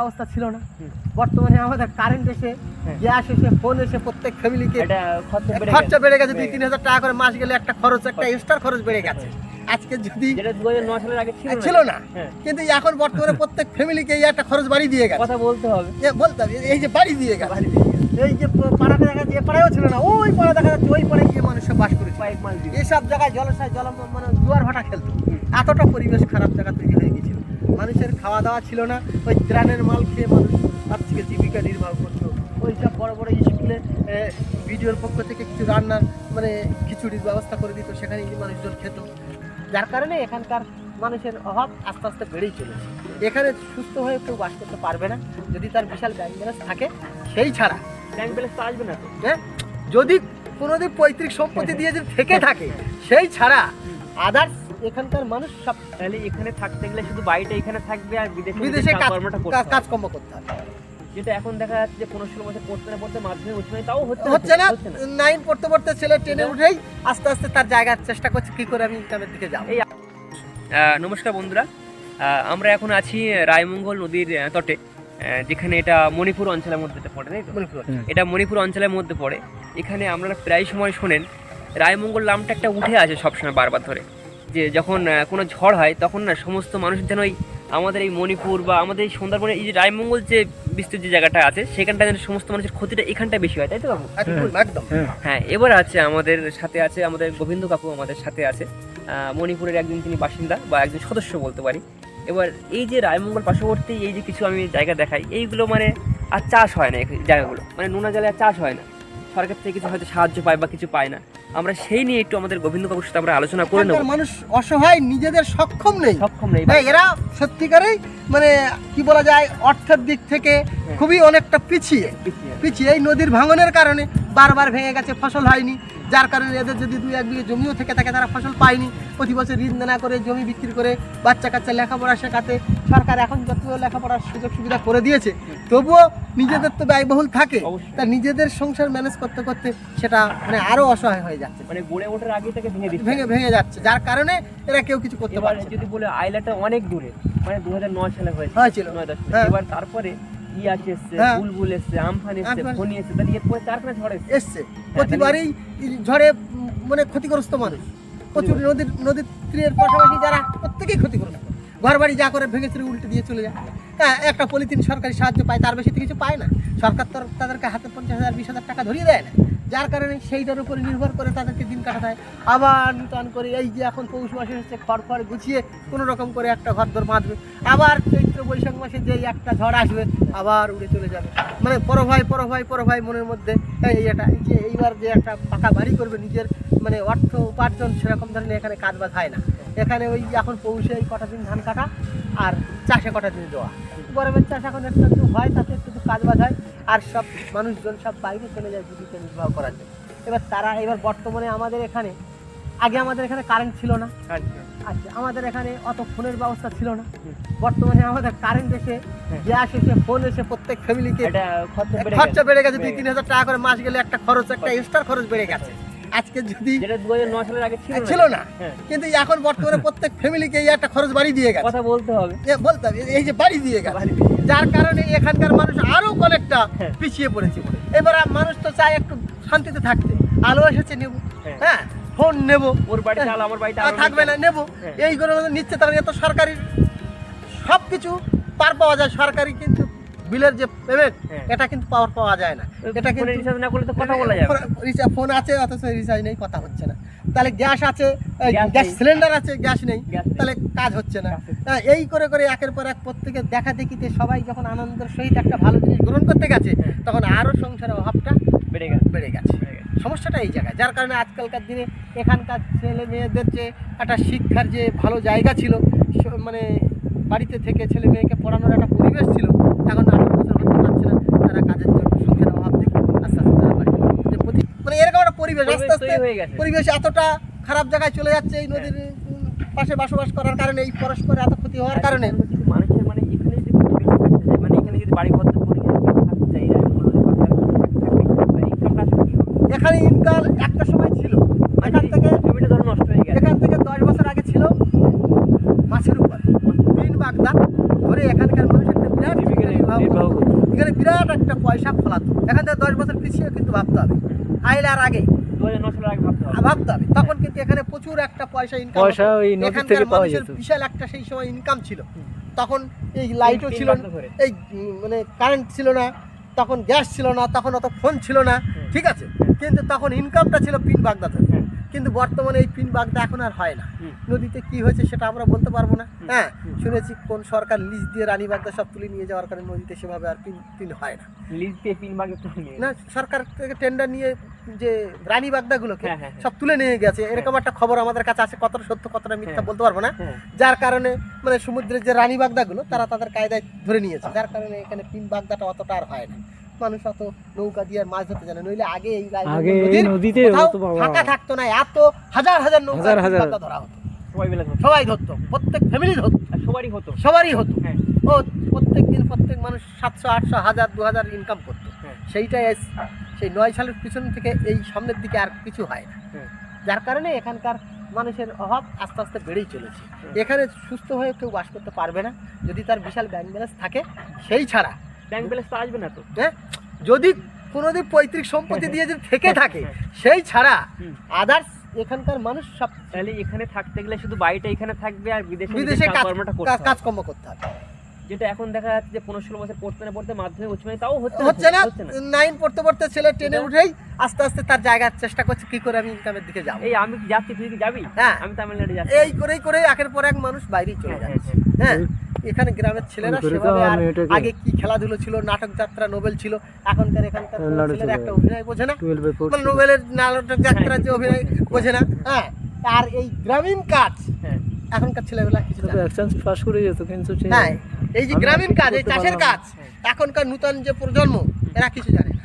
অবস্থা ছিল না। বর্তমানে আমাদের কারেন্ট এসে হ্যাঁ। গ্যাস এসে ফোন এসে প্রত্যেক ফ্যামিলিকে খরচা বেড়ে গেছে। দুই তিন হাজার টাকা করে মাস গেলে একটা খরচ একটা এক্সট্রা খরচ বেড়ে গেছে। আজকে যদি আগে ছিল না। হ্যাঁ। কিন্তু এখন বর্তমানে প্রত্যেক ফ্যামিলিকে এই একটা খরচ বাড়ি দিয়ে গেছে। কথা বলতে হবে। বলতে হবে এই- যে বাড়ি দিয়ে গেছে। এই যে পাড়াতে দেখা যাচ্ছে এ পাড়ায়ও ছিল না ওই পাড়া দেখা যাচ্ছে ওই পাড়ায় গিয়ে মানুষ বাস করেছে। এইসব জায়গায় জলসায় জল মানে জোয়ার ভাটা খেলতো। এতটা পরিবেশ খারাপ জায়গা তৈরি হয়ে গেছিল মানুষের খাওয়া দাওয়া ছিল না ওই ত্রাণের মাল খেয়ে মানুষ তার থেকে জীবিকা নির্বাহ করতো। ওই সব বড় বড় স্কুলে ভিডিওর পক্ষ থেকে কিছু রান্নার মানে খিচুড়ির ব্যবস্থা করে দিত সেখানে মানুষজন খেত। যার কারণে এখানকার মানুষের অভাব আস্তে আস্তে বেড়েই চলেছে। এখানে সুস্থ হয়ে কেউ বাস করতে পারবে না। যদি তার বিশাল ব্যাংক ব্যালেন্স থাকে সেই ছাড়া ব্যাংক ব্যালেন্স তো আসবে না তো। হ্যাঁ যদি কোনোদিন পৈতৃক সম্পত্তি দিয়ে যদি থেকে থাকে সেই ছাড়া আদার্স এখানকার মানুষ সব তাহলে এখানে থাকতে গেলে শুধু বাড়িটা এখানে থাকবে আর বিদেশে বিদেশে কাজ কর্মটা করতে হবে। কাজকর্ম করতে হবে যেটা এখন দেখা যাচ্ছে যে পনেরো ষোলো বছর পড়তে না পড়তে মাধ্যমিক উচ্চ তাও হচ্ছে হচ্ছে না। নাইন পড়তে পড়তে ছেলে ট্রেনে উঠেই আস্তে আস্তে তার জায়গার চেষ্টা করছে কি করে আমি ইনকামের দিকে যাব। আহ, নমস্কার বন্ধুরা। আহ, আমরা এখন আছি রায়মঙ্গল নদীর তটে আহ, যেখানে এটা মণিপুর অঞ্চলের মধ্যে পড়ে তাই তো? এটা মণিপুর অঞ্চলের মধ্যে পড়ে। এখানে আপনারা প্রায় সময় শোনেন রায়মঙ্গল নামটা একটা উঠে আসে সবসময় বারবার ধরে। যে যখন কোনো ঝড় হয় তখন না সমস্ত মানুষ যেন ওই আমাদের এই মণিপুর বা আমাদের এই সুন্দরবনের এই যে রায়মঙ্গল যে বিস্তৃত যে জায়গাটা আছে সেখানটা যেন সমস্ত মানুষের ক্ষতিটা এখানটা বেশি হয় তাই তো বাবু? একদম একদম। হ্যাঁ এবার আছে আমাদের সাথে আছে আমাদের গোবিন্দ কাকু আমাদের সাথে আছে। আহ, মণিপুরের একজন তিনি বাসিন্দা বা একজন সদস্য বলতে পারি। এবার এই যে রায়মঙ্গল পার্শ্ববর্তী এই যে কিছু আমি জায়গা দেখাই এইগুলো মানে আর চাষ হয় না এই জায়গাগুলো। মানে নোনা জলে আর চাষ হয় না। সরকার থেকে কিছু হয়তো সাহায্য পায় বা কিছু পায় না। আমরা সেই নিয়ে একটু আমাদের গোবিন্দ বাবুর সাথে আমরা আলোচনা করে নেব। মানুষ অসহায় নিজেদের সক্ষম নেই। সক্ষম নেই। ভাই এরা সত্যিকারেই মানে কি বলা যায় অর্থের দিক থেকে খুবই অনেকটা পিছিয়ে। পিছিয়ে এই নদীর ভাঙনের কারণে বারবার ভেঙে গেছে ফসল হয়নি। যার কারণে এদের যদি দুই এক বিঘে জমিও থেকে থাকে তারা ফসল পায়নি প্রতি বছর ঋণ দেনা করে জমি বিক্রি করে বাচ্চা কাচ্চা লেখাপড়া শেখাতে সরকার এখন যত লেখাপড়ার সুযোগ সুবিধা করে দিয়েছে তবুও নিজেদের তো ব্যয়বহুল থাকে। তা নিজেদের সংসার ম্যানেজ করতে করতে সেটা মানে আরও অসহায় হয়ে যাচ্ছে মানে গড়ে ওঠার আগে থেকে ভেঙে ভেঙে ভেঙে যাচ্ছে যার কারণে এরা কেউ কিছু করতে না। যদি বলে আইলাটা অনেক দূরে মানে দু হাজার নয় সালে হয়েছিল। নয় দশ হ্যাঁ। এবার তারপরে ইয়াস এসছে হ্যাঁ। বুলবুল এসছে আমফান এসছে আমফান। এসছে তাহলে এরপরে চারখানা ঝড় এসছে? এসছে। ঝড়ে মানে ক্ষতিগ্রস্ত মানুষ। প্রচুর নদীর নদীর তীরের পাশাপাশি যারা প্রত্যেকেই ক্ষতিগ্রস্ত। ঘর বাড়ি যা করে ভেঙে চুরে উল্টে দিয়ে চলে যায়। হ্যাঁ একটা পলিথিন সরকারি সাহায্য পায় তার বেশি কিছু পায় না। সরকার তো তাদেরকে হাতে পঞ্চাশ হাজার বিশ হাজার টাকা ধরিয়ে দেয় না। যার কারণে সেইটার উপরে নির্ভর করে তাদেরকে দিন কাটাতে হয়। আবার নূতন করে এই যে এখন পৌষ মাসে হচ্ছে খড় খড় গুছিয়ে কোনো রকম করে একটা ঘর দর বাঁধবে। আবার চৈত্র বৈশাখ মাসে যে একটা ঝড় আসবে, আবার উড়ে চলে যাবে। মানে পরভাই পরভাই পরভাই মনের মধ্যে এই এটা যে এইবার যে একটা পাকা বাড়ি করবে নিজের মানে অর্থ উপার্জন সেরকম ধরনের এখানে কাজ বাজ হয় না। এখানে ওই এখন পৌষে এই কটা দিন ধান কাটা আর চাষে কটা দিন দেওয়া গরমের চাষ এখন একটু একটু হয়, তাতে একটু কাজ বাজ হয় আর সব মানুষজন সব বাইরে চলে যায় জীবিকা নির্বাহ করার জন্য। এবার তারা এবার বর্তমানে আমাদের এখানে আগে আমাদের এখানে কারেন্ট ছিল না। আচ্ছা আমাদের এখানে অত ফোনের ব্যবস্থা ছিল না। বর্তমানে আমাদের কারেন্ট এসে হ্যাঁ। গ্যাস এসে ফোন এসে প্রত্যেক ফ্যামিলিকে খরচা বেড়ে গেছে। দুই তিন হাজার টাকা করে মাস গেলে একটা খরচ একটা এক্সট্রা খরচ বেড়ে গেছে। আজকে যদি ছিল না। হ্যাঁ। কিন্তু এখন বর্তমানে প্রত্যেক ফ্যামিলিকে একটা খরচ বাড়ি দিয়ে গেছে। কথা বলতে হবে। বলতে হবে এই- যে বাড়ি দিয়ে গেছে। যার কারণে এখানকার মানুষ আরও অনেকটা হ্যাঁ। পিছিয়ে পড়েছে। এবার মানুষ তো চায় একটু শান্তিতে থাকতে। আলো এসেছে নেব। হ্যাঁ। ফোন নেব। ওর বাড়িতে আলো আমার আর থাকবে না নেব। হ্যাঁ। এইগুলো নিচ্ছে তারা এত সরকারি সব কিছু পার পাওয়া যায় সরকারি কিন্তু বিলের যে পেমেন্ট হ্যাঁ। এটা কিন্তু পাওয়ার পাওয়া যায় না। এটা কিন্তু রিচার্জ না করলে তো কথা বলা না। রিচার্জ ফোন আছে অথচ রিচার্জ নেই কথা হচ্ছে না। তাহলে গ্যাস আছে গ্যাস সিলিন্ডার আছে গ্যাস নেই। তাহলে কাজ হচ্ছে না। হ্যাঁ, এই করে করে একের পর এক প্রত্যেকের দেখা দেখিতে সবাই যখন আনন্দের সহিত একটা ভালো জিনিস গ্রহণ করতে গেছে। তখন আরও সংসারের অভাবটা বেড়ে গেছে। বেড়ে গেছে। সমস্যাটা এই জায়গায়। যার কারণে আজকালকার দিনে এখানকার ছেলে মেয়েদের যে একটা শিক্ষার যে ভালো জায়গা ছিল মানে বাড়িতে থেকে ছেলে মেয়েকে পড়ানোর একটা পরিবেশ ছিল এখন আঠারো বছর হতে পারছে না। তারা কাজের জন্য সংখ্যার অভাব দেখে আস্তে আস্তে তারা বাড়ি মানে এরকম একটা পরিবেশ আস্তে আস্তে হয়ে গেছে। পরিবেশ এতটা খারাপ জায়গায় চলে যাচ্ছে এই নদীর পাশে বসবাস করার কারণে এই পরস্পর এত ক্ষতি হওয়ার কারণে কিছু মানুষের মানে এখানে যদি বেশি থাকতে চায় মানে এখানে যদি বাড়ি ভর্তি করে থাকতে চাই রায়মঙ্গল নদীর পাশে থাকবে ইনকামটা আসলে কি হবে এখানে ইনকাল একটা সময় ছিল। এখান থেকে জমিটা ধরো নষ্ট হয়ে গেছে। এখান থেকে দশ বছর আগে ছিল মাছের উপর। তিন বাগদা ধরে এখানকার মানুষ একটা বিরাট। এখানে বিরাট একটা পয়সা ফলাতো। এখান থেকে দশ বছর পিছিয়ে কিন্তু ভাবতে হবে। আইলার আগে। ভাবতে হবে। তখন কিন্তু এখানে প্রচুর একটা পয়সা ইনকাম পয়সা ওই নদী থেকে পাওয়া যেত। বিশাল একটা সেই সময় ইনকাম ছিল। তখন এই লাইটও ছিল। এই মানে কারেন্ট ছিল না। তখন গ্যাস ছিল না। তখন অত ফোন ছিল না। ঠিক আছে? কিন্তু তখন ইনকামটা ছিল পিন বাগদা থেকে। কিন্তু বর্তমানে এই পিন বাগদা এখন আর হয় না। নদীতে কি হয়েছে সেটা আমরা বলতে পারব না। হ্যাঁ শুনেছি কোন সরকার লিজ দিয়ে রানী বাগদা সব তুলে নিয়ে যাওয়ার কারণে নদীতে সেভাবে আর পিন পিন হয় না। লিজ দিয়ে পিন বাগে তো নিয়ে না সরকার থেকে টেন্ডার নিয়ে যে রানী বাগদাগুলোকে হ্যাঁ, হ্যাঁ, হ্যাঁ। সব তুলে নিয়ে গেছে। এরকম একটা খবর আমাদের কাছে আছে কতটা সত্য কতটা মিথ্যা। বলতে পারব না। যার কারণে মানে সমুদ্রের যে রানী বাগদাগুলো তারা তাদের কায়দায় ধরে নিয়েছে। যার কারণে এখানে পিন বাগদাটা অতটা আর হয় না। মানুষ অত নৌকা দিয়ে মাছ ধরতে জানে নইলে আগে এই আগে নদীতে। ফাঁকা থাকতো না এত হাজার হাজার নৌকা হাজার হাজার। ধরা হতো। সবাই মিলে ধরতো। সবাই ধরতো প্রত্যেক ফ্যামিলি ধরতো। সবারই হতো। সবারই হতো। হ্যাঁ। ও প্রত্যেক দিন প্রত্যেক মানুষ সাতশো আটশো হাজার দু হাজার ইনকাম করতো। হ্যাঁ। সেইটাই সেই নয় সালের পিছন থেকে এই সামনের দিকে আর কিছু হয় না। হ্যাঁ। যার কারণে এখানকার মানুষের অভাব আস্তে আস্তে বেড়েই চলেছে। এখানে সুস্থ হয়ে কেউ বাস করতে পারবে না। যদি তার বিশাল ব্যাংক ব্যালেন্স থাকে সেই ছাড়া ব্যাংক ব্যালেন্স তো আসবে না তো। হ্যাঁ যদি কোনোদিন পৈতৃক সম্পত্তি দিয়ে যদি থেকে থাকে হ্যাঁ। সেই ছাড়া আদার্স এখানকার মানুষ সব তাহলে এখানে থাকতে গেলে শুধু বাড়িটা এখানে থাকবে আর বিদেশে বিদেশে কর্মটা। কাজকর্ম করতে হবে। যেটা এখন দেখা যাচ্ছে যে পনেরো ষোলো বছর পড়তে না পড়তে মাধ্যমিক উচ্চ তাও হচ্ছে হচ্ছে না। নাইন পড়তে পড়তে ছেলে ট্রেনে উঠেই আস্তে আস্তে তার জায়গার চেষ্টা করছে কি করে আমি ইনকামের দিকে যাব? এই আমি যাচ্ছি তুই কি যাবি? হ্যাঁ। আমি তামিলনাড়ু যাচ্ছি। এই করেই করে একের পর এক মানুষ বাইরেই চলে হ্যাঁ, যাচ্ছে। হ্যাঁ, হ্যাঁ। এখানে গ্রামের ছেলেরা সেভাবে আর আগে কি খেলাধুলো ছিল নাটক যাত্রা নোবেল ছিল এখনকার এখানকার ছেলেরা একটা অভিনয় বোঝে না। মানে নোবেলের নাটক যাত্রা যে অভিনয় বোঝে না হ্যাঁ। আর এই গ্রামীণ কাজ হ্যাঁ। এখনকার ছেলেগুলা কিছু পাস করে যেত কিন্তু হ্যাঁ এই যে গ্রামীণ কাজ এই চাষের কাজ এখনকার নূতন যে প্রজন্ম এরা কিছু জানে না।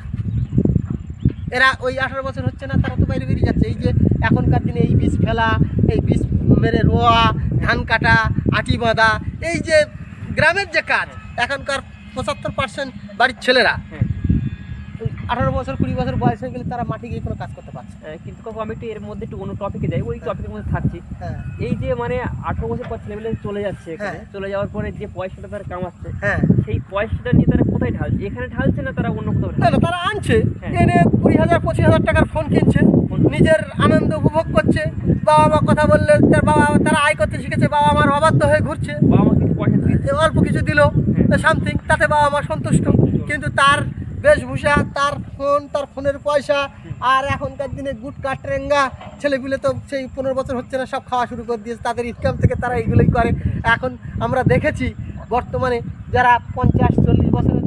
এরা ওই আঠারো বছর হচ্ছে না তারা তো বাইরে বেরিয়ে যাচ্ছে। এই যে এখনকার দিনে এই বীজ ফেলা এই বীজ মেরে রোয়া ধান কাটা আটি বাঁধা এই যে গ্রামের যে কাজ এখনকার পঁচাত্তর পার্সেন্ট বাড়ির ছেলেরা হ্যাঁ। আঠারো বছর কুড়ি বছর বয়স হয়ে গেলে তারা মাঠে গিয়ে কোনো কাজ করতে পারছে কিন্তু কাকু আমি একটু এর মধ্যে একটু অন্য টপিকে যাই ওই টপিকের মধ্যে থাকছি। হ্যাঁ। এই যে মানে আঠারো বছর পর ছেলেমেলে চলে যাচ্ছে হ্যাঁ। চলে যাওয়ার পরে যে পয়সাটা তারা কামাচ্ছে হ্যাঁ। সেই পয়সাটা নিয়ে তারা কোথায় ঢালছে? এখানে ঢালছে না তারা অন্য কোথাও না তারা আনছে। হ্যাঁ। এনে কুড়ি হাজার পঁচিশ হাজার টাকার ফোন কিনছে। নিজের আনন্দ উপভোগ করছে। বাবা মা কথা বললে তার বাবা তারা আয় করতে শিখেছে বাবা মার অবাধ্য হয়ে ঘুরছে। বাবা মা কিছু পয়সা অল্প কিছু দিল হ্যাঁ। সামথিং তাতে বাবা মা সন্তুষ্ট। কিন্তু তার বেশভূষা তার ফোন তার ফোনের পয়সা আর এখনকার দিনে গুটকা ট্রেঙ্গা ছেলেগুলো তো সেই পনেরো বছর হচ্ছে না সব খাওয়া শুরু করে দিয়েছে তাদের ইনকাম থেকে তারা এইগুলোই করে। এখন আমরা দেখেছি বর্তমানে যারা পঞ্চাশ চল্লিশ বছরের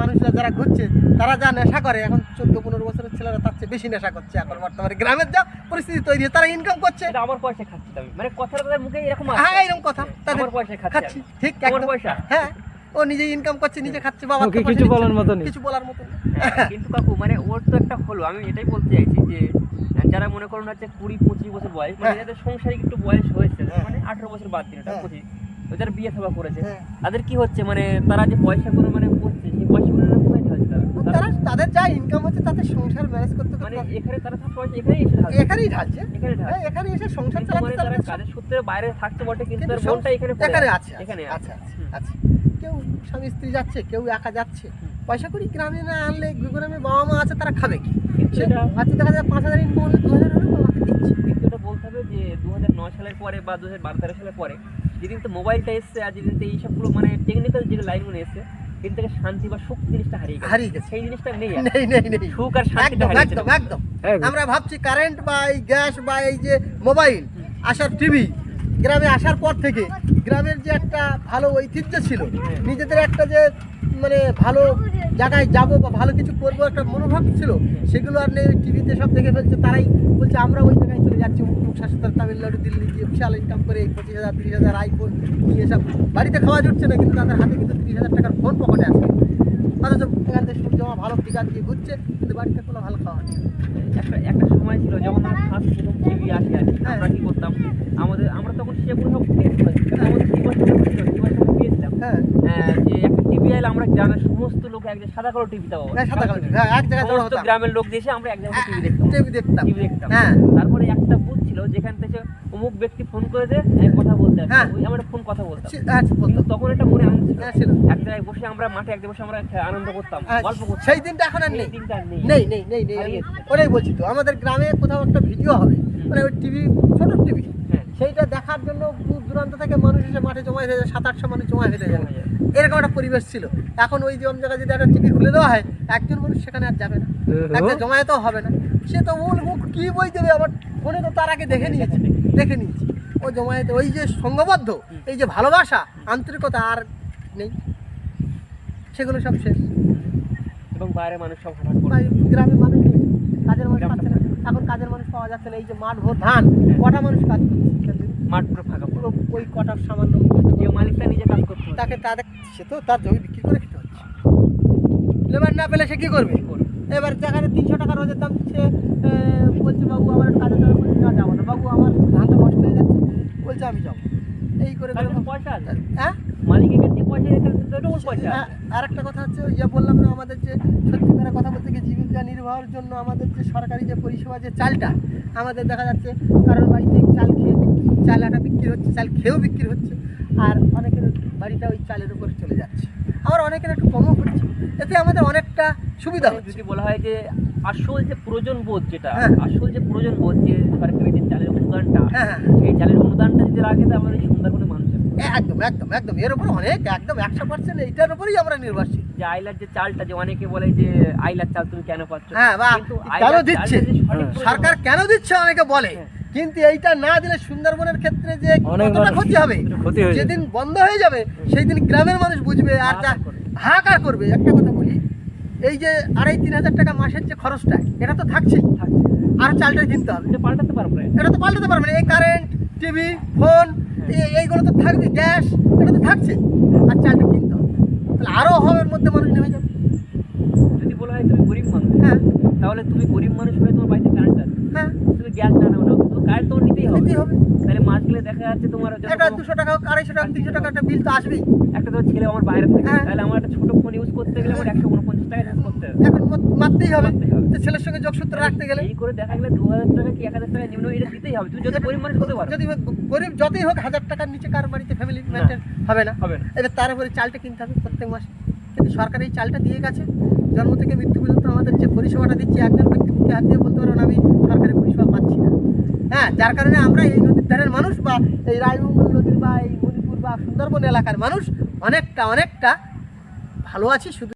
মানুষরা যারা ঘুরছে তারা যা নেশা করে এখন চোদ্দ পনেরো বছরের ছেলেরা তার চেয়ে বেশি নেশা করছে এখন বর্তমানে। গ্রামের যা পরিস্থিতি তৈরি হয়েছে, তারা ইনকাম করছে। আমার পয়সা খাচ্ছি মানে তাদের মুখে এরকম হ্যাঁ এরকম কথা। তাদের পয়সা খাচ্ছি ঠিক পয়সা? হ্যাঁ। ও নিজে ইনকাম করছে নিজে খাচ্ছে বাবা ওকে কিছু বলার মতো নেই কিছু বলার মতো হ্যাঁ, কিন্তু কাকু মানে ওর তো একটা হলো আমি এটাই বলতে চাইছি যে যারা মনে করুন হচ্ছে কুড়ি পঁচিশ বছর বয়স মানে হ্যাঁ। যাদের সংসারিক একটু বয়স হয়েছে হ্যাঁ। মানে আঠারো বছর বাদ দিন ওটা হ্যাঁ। পঁচিশ ওই যারা বিয়ে থাবা করেছে হ্যাঁ। তাদের কি হচ্ছে মানে তারা যে পয়সাগুলো মানে করছে সেই পয়সাগুলো না কোথায় ঢালছে তারা তারা- তারা তাদের যা ইনকাম হচ্ছে তাতে সংসার ম্যানেজ করতে মানে এখানে তারা পয়সা এখানেই এখানেই ঢালছে। এখানে হ্যাঁ, এখানে এসে সংসার চালাতে মানে চালাতে কাজের সূত্রে বাইরে থাকতে বটে কিন্তু তার মনটা এখানে পড়ে। এখানে আছে। এখানে আচ্ছা আছে আচ্ছা কেউ স্বামী স্ত্রী যাচ্ছে কেউ একা যাচ্ছে। পয়সা করি গ্রামে না আনলে গ্রামে বাবা মা আছে তারা খাবে কি? আজকে দেখা যায় পাঁচ হাজার ইনকাম হলে দু হাজার হলে বাবাকে দিচ্ছে। কিন্তু এটা বলতে হবে যে দু হাজার নয় সালের পরে বা দু হাজার বারো তেরো সালের পরে যেদিন তো মোবাইলটা এসছে আর যেদিন তো এইসবগুলো মানে টেকনিক্যাল যে লাইনগুলো এসছে সেদিন থেকে শান্তি বা সুখ জিনিসটা হারিয়ে গেছে। হারিয়ে গেছে। সেই জিনিসটা নেই নেই নেই নেই। সুখ আর শান্তিটা একদম একদম একদম। একদম। আমরা ভাবছি কারেন্ট বা এই গ্যাস বা এই যে মোবাইল আসার টিভি গ্রামে আসার পর থেকে গ্রামের যে একটা ভালো ঐতিহ্য ছিল নিজেদের একটা যে মানে ভালো জায়গায় যাব বা ভালো কিছু করব একটা মনোভাব ছিল সেগুলো আর নেই টিভিতে সব দেখে ফেলছে তারাই বলছে আমরা ওই জায়গায় চলে যাচ্ছি মুখ শাসিতার তামিলনাড়ু দিল্লি গিয়ে বিশাল ইনকাম করে পঁচিশ হাজার তিরিশ হাজার আইফোন নিয়ে সব বাড়িতে খাওয়া জুটছে না কিন্তু তাদের হাতে কিন্তু তিরিশ হাজার টাকার ফোন পকেটে আছে। অথচ এখান থেকে সূর্য জমা ভালো টিকা দিয়ে ঘুরছে কিন্তু বাড়িতে কোনো ভালো খাওয়া হচ্ছে একটা একটা সময় ছিল যখন আমরা ফার্স্ট প্রথম টিভি আসে আর কি, হ্যাঁ। আমরা কি করতাম? আমাদের আমরা তখন সেগুলো সব পেয়েছিলাম আমাদের কি বছর ছিল কি বছর পেয়েছিলাম হ্যাঁ আহ, যে একটা টিভি চাইলে আমরা গ্রামের সমস্ত লোক এক সাদা কালো টিভিতে পাবো হ্যাঁ, সাদা কালো হ্যাঁ, এক জায়গায় জড়ো হতাম। গ্রামের লোক এসে আমরা এক জায়গায় টিভি দেখতাম টিভি দেখতাম। টিভি দেখতাম। হ্যাঁ। তারপরে একটা বুথ ছিল যেখান থেকে অমুক ব্যক্তি ফোন করে দে আমি কথা বলতে হ্যাঁ। ওই আমরা ফোন কথা বলতাম। হ্যাঁ, কিন্তু তখন একটা মনে আনন্দ ছিল। হ্যাঁ, এক জায়গায় বসে আমরা মাঠে এক জায়গায় বসে আমরা আনন্দ করতাম হ্যাঁ, গল্প করতাম। সেই দিনটা এখন আর নেই। দিনটা নেই। নেই নেই নেই নেই ওটাই বলছি তো আমাদের গ্রামে কোথাও একটা ভিডিও হবে মানে ওই টিভি ছোট টিভি হ্যাঁ। সেইটা দেখার জন্য দূর দূরান্ত থেকে মানুষ এসে মাঠে জমা হয়ে যায় সাত আটশো মানুষ জমা হয়ে যায়। এরকম একটা পরিবেশ ছিল। এখন ওই জম জায়গায় যদি একটা টিভি খুলে দেওয়া হয় একজন মানুষ সেখানে আর যাবে না। একটা জমায়েতও হবে না। সে তো মূল মুখ কি বই দেবে? আবার ফোনে তো তার আগে দেখে নিয়েছে। দেখে নিয়েছি। ও জমায়েতে ওই যে সংঘবদ্ধ এই যে ভালোবাসা আন্তরিকতা আর নেই। সেগুলো সব শেষ। এবং বাইরে মানুষ সব গ্রামের মানুষ নেই। কাজের মানুষ এখন কাজের মানুষ পাওয়া যাচ্ছে না এই যে মাঠ ভোর ধান কটা মানুষ কাজ করছে মাঠ পুরো ফাঁকা পুরো ওই কটার সামান্য যে মালিকটা নিজে কাজ হবে তাকে তাদের সে তো তার জমি বিক্রি করে খেতে হচ্ছে লেবার না পেলে সে কি করবে? এবার যেখানে তিনশো টাকা রোজের দাম দিচ্ছে বলছে বাবু আমার কাজে না যাব না। বাবু আমার ধানটা নষ্ট হয়ে যাচ্ছে। বলছে আমি যাব। এই করে পয়সা হ্যাঁ? মালিকের কাছে পয়সা ডবল পয়সা। হ্যাঁ, আর একটা কথা হচ্ছে ওই যে বললাম না আমাদের যে সত্যিকারের কথা বলতে গিয়ে জীবিকা নির্বাহের জন্য আমাদের যে সরকারি যে পরিষেবা যে চালটা আমাদের দেখা যাচ্ছে কারোর বাড়িতে চাল খেয়ে চাল আটা বিক্রি হচ্ছে চাল খেয়েও বিক্রি হচ্ছে আর অনেকের বাড়িটা ওই চালের উপরে চলে যাচ্ছে। আবার অনেকের একটু কমও হচ্ছে এতে আমাদের অনেকটা সুবিধা হচ্ছে যদি বলা হয় যে আসল যে প্রয়োজন বোধ যেটা হ্যাঁ। আসল যে প্রয়োজন বোধ যে সরকারি যে চালের অনুদানটা হ্যাঁ হ্যাঁ। সেই চালের অনুদানটা যদি রাখে তাহলে আমাদের সুন্দরবনে মানুষের এ- একদম একদম একদম এর উপর অনেক একদম একশো পার্সেন্ট এইটার উপরেই আমরা নির্ভরশীল যে আইলার যে চালটা যে অনেকে বলে যে আইলার চাল তুমি কেন পাচ্ছ হ্যাঁ, বা কেন দিচ্ছে? সরকার কেন দিচ্ছে অনেকে বলে হ্যাঁ। কিন্তু এইটা না দিলে সুন্দরবনের ক্ষেত্রে যে কতটা ক্ষতি হবে। যেদিন বন্ধ হয়ে যাবে সেই দিন গ্রামের মানুষ বুঝবে আর যা হাহাকার করবে। একটা কথা বলি এই যে আড়াই তিন হাজার টাকা মাসের যে খরচটা এটা তো থাকছেই থাকছে। আর চালটা কিনতে হবে এটা পাল্টাতে পারব। এটা তো পাল্টাতে পারবে না এই কারেন্ট টিভি ফোন এইগুলো তো থাকবে গ্যাস এটা তো থাকছে। আর চালটা কিনতে হবে তাহলে আরও হবে মধ্যে মানুষ নেমে যাবে। যদি বলা হয় তুমি গরিব মানুষ। হ্যাঁ। তাহলে তুমি গরিব মানুষ হয়ে তোমার বাড়িতে কারেন্ট আছে হ্যাঁ। তুমি গ্যাস না নাও না কিন্তু কারেন্ট তোমার নিতেই হবে। নিতেই হবে। তাহলে মাস গেলে দেখা যাচ্ছে তোমার একটা দুশো টাকা হোক আড়াইশো টাকা তিনশো টাকা একটা বিল তো আসবেই। একটা তো ছেলে আমার বাইরে থাকে হ্যাঁ। তাহলে আমার একটা ছোট ফোন ইউজ করতে গেলে আমার একশো উনপঞ্চাশ টাকা ইউজ করতে হবে। এখন মারতেই হবে। তো ছেলের সঙ্গে যোগসূত্র রাখতে গেলে। এই করে দেখা গেলে দু হাজার টাকা কি এক হাজার টাকা নিম্ন এটা দিতেই হবে। তুমি যত গরিব মানুষ হতে পারো। যদি গরিব যতই হোক হাজার টাকার নিচে কার বাড়িতে ফ্যামিলি মেনটেন হবে না। হবে না। এবার তার উপরে চালটা কিনতে হবে প্রত্যেক মাসে। কিন্তু সরকার এই চালটা দিয়ে গেছে। জন্ম থেকে মৃত্যু পর্যন্ত আমাদের যে পরিষেবাটা দিচ্ছে, একজন ব্যক্তি মুখে হাত দিয়ে বলতে পারেন আমি সরকারি পরিষেবা পাচ্ছি না। হ্যাঁ যার কারণে আমরা এই নদীর ধারের মানুষ বা এই রায়মঙ্গল নদীর বা এই মণিপুর বা সুন্দরবন এলাকার মানুষ অনেকটা অনেকটা ভালো আছি, শুধু